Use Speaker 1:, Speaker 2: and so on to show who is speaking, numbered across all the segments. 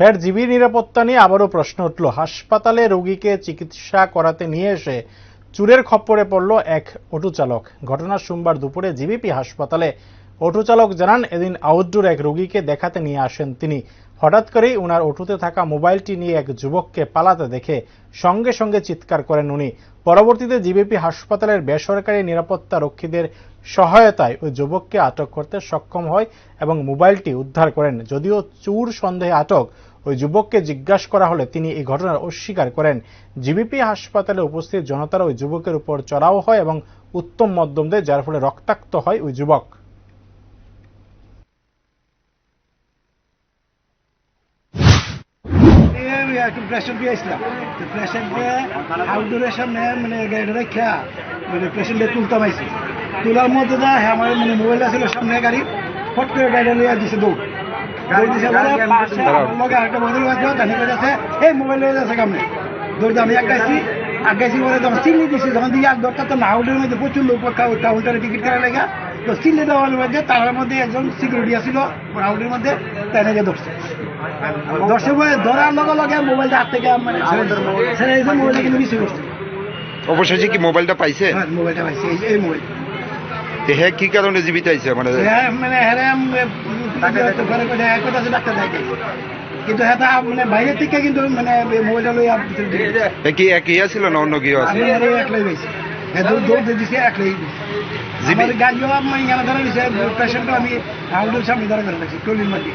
Speaker 1: ফের জিবি নিরাপত্তা নিয়ে আবারও প্রশ্ন উঠল। হাসপাতালে রোগীকে চিকিৎসা করাতে নিয়ে এসে চুরের খপ্পরে পড়ল এক অটো চালক ঘটনা সোমবার দুপুরে জিবিপি হাসপাতালে। অটো চালক জানান, এদিন আউটডোর এক রোগীকে দেখাতে নিয়ে আসেন তিনি। হঠাৎ করেই ওনার অটোতে থাকা মোবাইলটি নিয়ে এক যুবককে পালাতে দেখে সঙ্গে সঙ্গে চিৎকার করেন উনি। পরবর্তীতে জিবিপি হাসপাতালের বেসরকারি নিরাপত্তা রক্ষীদের সহায়তায় ওই যুবককে আটক করতে সক্ষম হয় এবং মোবাইলটি উদ্ধার করেন। যদিও চুর সন্দেহে আটক ওই যুবককে জিজ্ঞাসা করা হলে তিনি এই ঘটনার অস্বীকার করেন। জিবিপি হাসপাতালে উপস্থিত জনতার ওই যুবকের উপর চড়াও হয় এবং উত্তম মধ্যম দেয়, যার ফলে রক্তাক্ত হয় ওই যুবক।
Speaker 2: মানে মানে আইছি। তোলার মধ্যে হ্যাঁ আমার মানে মোবাইল আছিল সামনে গাড়ি। ফট করে গাড়িটা লিয়ে দিছে দৌড়। এই মোবাইল লয়ে যাচ্ছে সামনে দৌড় দিয়ে আমি আগাইছি আগাইছি বলে যখন চিল্লি দিছি যখন দিয়ে আর দরকার তো না মধ্যে প্রচুর লোক কাউ- কাউন্টারে টিকিট করা লেগা। তো চিল্লি দেওয়ার মধ্যে তার মধ্যে একজন সিকিউরিটি আছিল আউটের মধ্যে তাই নাকি ধরছে। ধরার লগে লগে মোবাইলটা হাত থেকে মানে ছেড়ে দিয়েছে মোবাইলটা কিন্তু মিস করছে
Speaker 3: অবশেষে কি মোবাইলটা পাইছে?
Speaker 2: হ্যাঁ মোবাইলটা পাইছে এই- এই মোবাইল
Speaker 3: হ্যাঁ কি কারণে জীবিত আইছে মানে
Speaker 2: হ্যাঁ মানে হ্যাঁ দেখাই। কিন্তু হ্যাঁ মানে বাইরের থেকে কিন্তু মানে মোবাইলটা লই
Speaker 3: কি ছিল না অন্য কি আছে
Speaker 2: একলাই হ্যাঁ দৌড় দৌড় দিয়ে দিছে একলাই আমার গাড়িও আমি এখানে ধরে পেশেন্টও আমি আউটের সামনে ধরে ধরে রাখছি টলির মধ্যে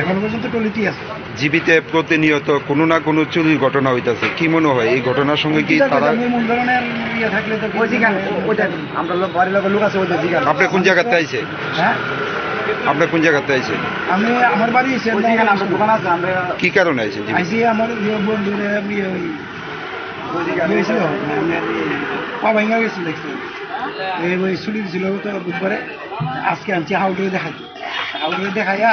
Speaker 2: এখন পর্যন্ত টলিতেই আছে।
Speaker 3: জীবিতে প্রতিনিয়ত কোনো না কোনো চুরির ঘটনা হইতাছে। কি মনে হয় এই ঘটনার সঙ্গে কি তারা
Speaker 2: এমন ধরনের ইয়ে থাকলে তো
Speaker 4: ওই জিগান ওইটা আমরা লোক বাড়ির লোক আছে ওইটা জিগান
Speaker 3: আপনি কোন জায়গাতে আইছে?
Speaker 2: হ্যাঁ?
Speaker 3: আপনি কোন জায়গাতে আইছে
Speaker 2: আমি আমার বাড়ি
Speaker 4: দোকান আছে আমরা
Speaker 3: কি কারণে আইছে জীবিত?
Speaker 2: আইসি আমার বন্ধুরে আমি ওই
Speaker 4: ওই জিগান
Speaker 2: গেছিল পা ভাঙা গেছিল দেখছি। এই ছুটি দিছিল তো বুধবারে আজকে আনছি হাউডে দেখাই। হাউডে দেখাইয়া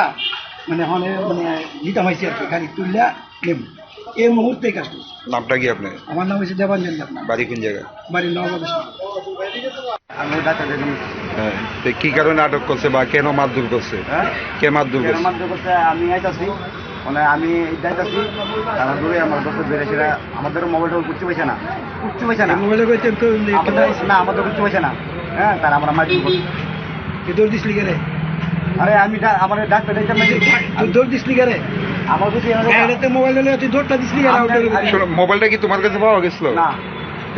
Speaker 2: মানে হনে মানে জিতা হয়েছে আর কি গাড়ি তুললা নেব এই মুহূর্তে কাজ
Speaker 3: নামটা কি আপনার?
Speaker 2: আমার নাম হচ্ছে দেবাঞ্জন
Speaker 3: বাড়ি কোন জায়গায়?
Speaker 2: বাড়ির নবাব
Speaker 4: আমি
Speaker 3: হ্যাঁ তো কি কারণে আটক করছে বা কেন মারধর করছে?
Speaker 4: হ্যাঁ?
Speaker 3: কে মারধর করছে?
Speaker 4: আমি আইতাছি। মানে আমি যাইতাছি তারা দূরে আমার দোস্ত আমাদের মোবাইলটা কুচ্ছু পাইছে না। কুচ্ছু পাইছে না।
Speaker 2: মোবাইলে তো
Speaker 4: না আমাদের কুচ্ছু পাইছে না। হ্যাঁ তারা আমরা মাইক করছি।
Speaker 2: দৌড় দিসলি গেলে
Speaker 4: আরে আমি আমার ডাক্তার দেখতে
Speaker 2: তুই দৌড় দিসলি গেলে
Speaker 4: আমার কিছু
Speaker 2: মোবাইল নিয়ে তুই দৌড়টা দিসলি গেলে। আউটের
Speaker 3: মোবাইলটা কি তোমার কাছে পাওয়া গেছিল?
Speaker 4: না।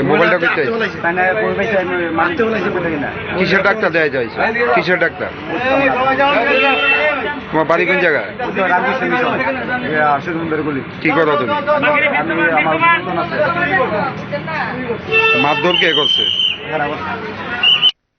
Speaker 3: মোবাইলটা করতে
Speaker 4: তাই না কই পাইছে আমি মানতে বলেছি বলে কিনা।
Speaker 3: কিসের ডাক্তার দেয়া যায় কিসের ডাক্তার? তোমার বাড়ি কোন জায়গায়? কি করো তুমি? মারধর কে করছে?
Speaker 4: আবার